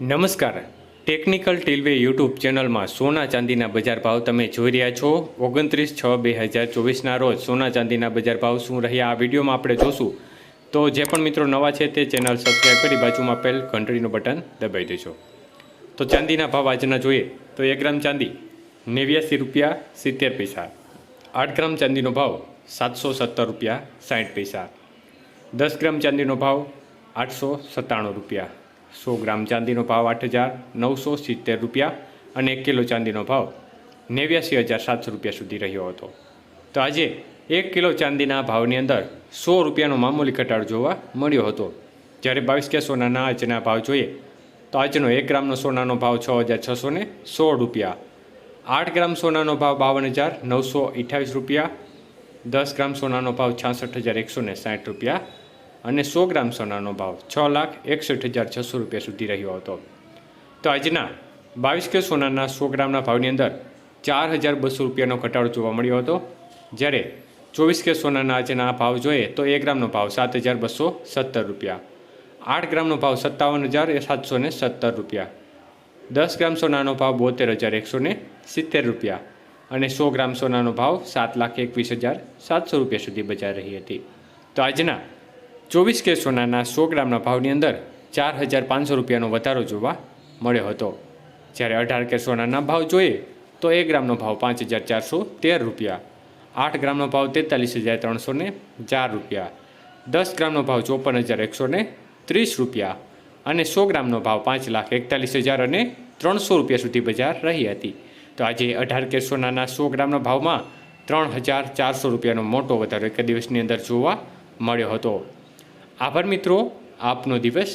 નમસ્કાર. Technical ટીલવે YouTube ચેનલમાં સોના ચાંદીના બજાર ભાવ તમે જોઈ રહ્યા છો. ઓગણત્રીસ છ બે હજાર ચોવીસના રોજ સોના ચાંદીના બજાર ભાવ શું રહ્યા આ વિડીયોમાં આપણે જોશું. તો જે પણ મિત્રો નવા છે તે ચેનલ સબસ્ક્રાઈબ કરી બાજુમાં આપેલ ઘંટડીનું બટન દબાવી દેજો. તો ચાંદીના ભાવ આજના જોઈએ. તો એક ગ્રામ ચાંદી નેવ્યાસી રૂપિયા સિત્તેર પૈસા. આઠ ગ્રામ ચાંદીનો ભાવ સાતસો સત્તર રૂપિયા સાઠ પૈસા. દસ ગ્રામ ચાંદીનો ભાવ આઠસો સત્તાણું રૂપિયા. સો ગ્રામ ચાંદીનો ભાવ આઠ હજાર નવસો સિત્તેર રૂપિયા અને એક કિલો ચાંદીનો ભાવ નેવ્યાસી હજાર સાતસો રૂપિયા સુધી રહ્યો હતો. તો આજે એક કિલો ચાંદીના ભાવની અંદર સો રૂપિયાનો મામૂલી ઘટાડો જોવા મળ્યો હતો. જ્યારે બાવીસ કે સોનાના આજના ભાવ જોઈએ, તો આજનો એક ગ્રામનો સોનાનો ભાવ છ હજાર છસો ને સોળ રૂપિયા, આઠ ગ્રામ સોનાનો ભાવ બાવન હજાર નવસો અઠ્યાવીસ રૂપિયા, દસ ગ્રામ સોનાનો ભાવ છાસઠ હજાર એકસો ને સાઠ રૂપિયા અને સો ગ્રામ સોનાનો ભાવ છ લાખ એકસઠ હજાર છસો રૂપિયા સુધી રહ્યો હતો. તો આજના બાવીસ કે સોનાના સો ગ્રામના ભાવની અંદર ચાર હજાર બસો રૂપિયાનો ઘટાડો જોવા મળ્યો હતો. જ્યારે ચોવીસ કે સોનાના આજના ભાવ જોઈએ તો એક ગ્રામનો ભાવ સાત હજાર બસો સત્તર રૂપિયા. આઠ ગ્રામનો ભાવ સત્તાવન હજાર સાતસો ને સત્તર રૂપિયા. દસ ગ્રામ સોનાનો ભાવ બોતેર હજાર એકસો ને સિત્તેર રૂપિયા અને સો ગ્રામ સોનાનો ભાવ સાત લાખ એકવીસ હજાર સાતસો રૂપિયા સુધી બજાર રહી હતી. તો આજના ચોવીસ કે સોનાના સો ગ્રામના ભાવની અંદર ચાર હજાર પાંચસો રૂપિયાનો વધારો જોવા મળ્યો હતો. જ્યારે અઢાર કે સોનાના ભાવ જોઈએ તો એક ગ્રામનો ભાવ પાંચ હજાર ચારસો તેર રૂપિયા, આઠ ગ્રામનો ભાવ તેતાલીસ હજાર ત્રણસો ને ચાર રૂપિયા, દસ ગ્રામનો ભાવ ચોપન હજાર એકસો ને ત્રીસ રૂપિયા અને સો ગ્રામનો ભાવ પાંચ લાખ એકતાલીસ હજાર અને ત્રણસો રૂપિયા સુધી બજાર રહી હતી. તો આજે અઢાર કે સોનાના સો ગ્રામના ભાવમાં ત્રણ હજાર ચારસો રૂપિયાનો મોટો વધારો એક દિવસની અંદર જોવા મળ્યો હતો. આભાર મિત્રો આપનો દિવસ